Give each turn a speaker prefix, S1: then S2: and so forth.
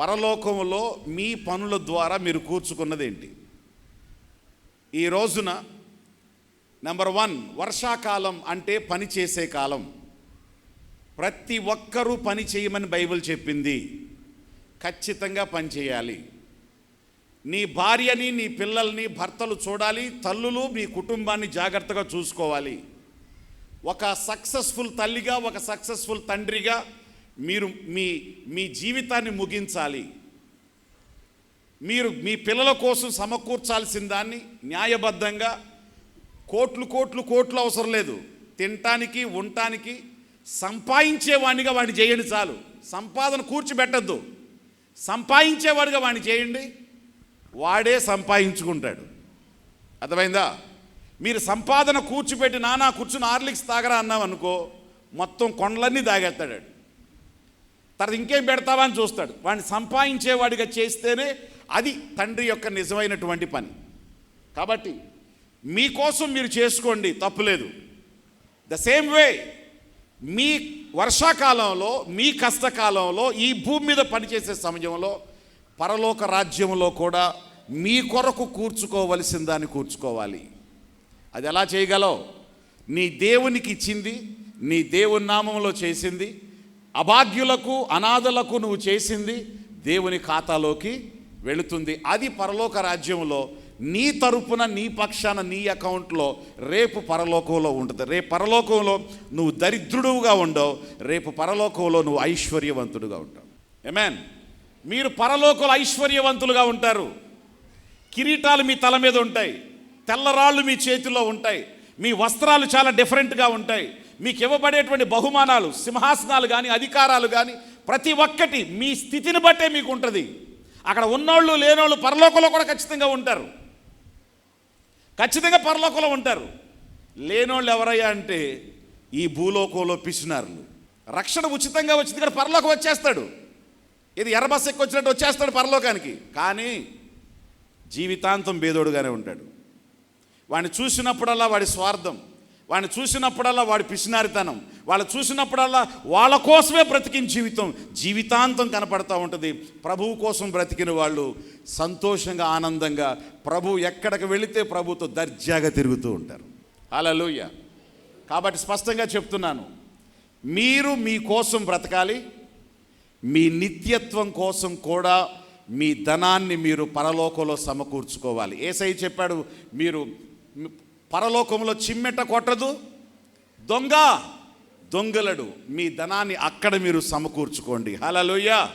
S1: పరలోకంలో మీ పనుల ద్వారా మీరు కూర్చుకున్నదేంటి? ఈ రోజున నెంబర్ వన్ వర్షాకాలం అంటే పని చేసే కాలం. ప్రతి ఒక్కరూ పని చేయమని బైబిల్ చెప్పింది. ఖచ్చితంగా పని చేయాలి. నీ భార్యని నీ పిల్లల్ని భర్తలు చూడాలి తల్లులు మీ కుటుంబాన్ని జాగ్రత్తగా చూసుకోవాలి. ఒక సక్సెస్ఫుల్ తల్లిగా ఒక సక్సెస్ఫుల్ తండ్రిగా మీరు మీ మీ జీవితాన్ని ముగించాలి. మీరు మీ పిల్లల కోసం సమకూర్చాల్సిన దాన్ని న్యాయబద్ధంగా కోట్లు కోట్లు కోట్లు అవసరం లేదు. తినటానికి ఉండటానికి సంపాదించేవాడిగా వాడిని చేయండి చాలు. సంపాదన కూర్చిపెట్టద్దు. సంపాదించేవాడిగా వాడిని చేయండి. వాడే సంపాదించుకుంటాడు. అర్థమైందా? మీరు సంపాదన కూర్చిపెట్టి నానా కూర్చుని ఆర్లిక్స్ తాగరా అన్నాం అనుకో మొత్తం కొండలన్నీ తాగేస్తాడు తర్వాత ఇంకేం పెడతావా అని చూస్తాడు. వాడిని సంపాదించేవాడిగా చేస్తేనే అది తండ్రి యొక్క నిజమైనటువంటి పని. కాబట్టి మీకోసం మీరు చేసుకోండి తప్పులేదు ద సేమ్ వే మీ వర్షాకాలంలో మీ కష్టకాలంలో ఈ భూమి మీద పనిచేసే సమయంలో పరలోక రాజ్యంలో కూడా మీ కొరకు కూర్చుకోవలసిన దాన్ని కూర్చుకోవాలి. అది ఎలా చేయగలవు? నీ దేవునికి ఇచ్చింది నీ దేవుని నామంలో చేసింది అభాగ్యులకు అనాథలకు నువ్వు చేసింది దేవుని ఖాతాలోకి వెళుతుంది. అది పరలోక రాజ్యంలో నీ తరపున నీ పక్షాన నీ అకౌంట్లో రేపు పరలోకంలో ఉంటుంది. రేపు పరలోకంలో నువ్వు దరిద్రుడుగా ఉండవు. రేపు పరలోకంలో నువ్వు ఐశ్వర్యవంతుడుగా ఉంటావు. ఏమేన్ మీరు పరలోకంలో ఐశ్వర్యవంతులుగా ఉంటారు. కిరీటాలు మీ తల మీద ఉంటాయి. తెల్లరాళ్ళు మీ చేతిలో ఉంటాయి. మీ వస్త్రాలు చాలా డిఫరెంట్గా ఉంటాయి. మీకు ఇవ్వబడేటువంటి బహుమానాలు సింహాసనాలు కానీ అధికారాలు కానీ ప్రతి ఒక్కటి మీ స్థితిని బట్టే మీకు ఉంటుంది అక్కడ ఉన్నోళ్ళు లేనోళ్ళు పరలోకంలో కూడా ఖచ్చితంగా ఉంటారు. ఖచ్చితంగా పరలోకంలో ఉంటారు. లేనోళ్ళు ఎవరయ్యా అంటే ఈ భూలోకంలో పిసినారులు. రక్షణ ఉచితంగా వచ్చింది ఇక్కడ పరలోకం వచ్చేస్తాడు. ఇది ఎర్రబస్ ఎక్కువ వచ్చినట్టు వచ్చేస్తాడు పరలోకానికి. కానీ జీవితాంతం బేదోడుగానే ఉంటాడు. వాడిని చూసినప్పుడల్లా వాడి స్వార్థం వాడిని చూసినప్పుడల్లా వాడి పిసినారితనం. వాళ్ళు చూసినప్పుడల్లా వాళ్ళ కోసమే బ్రతికిన జీవితం. జీవితాంతం కనపడతా ఉంటుంది. ప్రభువు కోసం బ్రతికిన వాళ్ళు సంతోషంగా ఆనందంగా ప్రభు ఎక్కడికి వెళితే ప్రభుతో దర్జాగా తిరుగుతూ ఉంటారు. హల్లెలూయా. కాబట్టి స్పష్టంగా చెప్తున్నాను. మీరు మీ కోసం బ్రతకాలి. మీ నిత్యత్వం కోసం కూడా మీ ధనాన్ని మీరు పరలోకంలో సమకూర్చుకోవాలి. ఏసై చెప్పాడు మీరు పరలోకంలో చిమ్మెట కొట్టదు. దొంగ దొంగలడు. మీ ధనాన్ని అక్కడ మీరు సమకూర్చుకోండి. హలలుయ్యా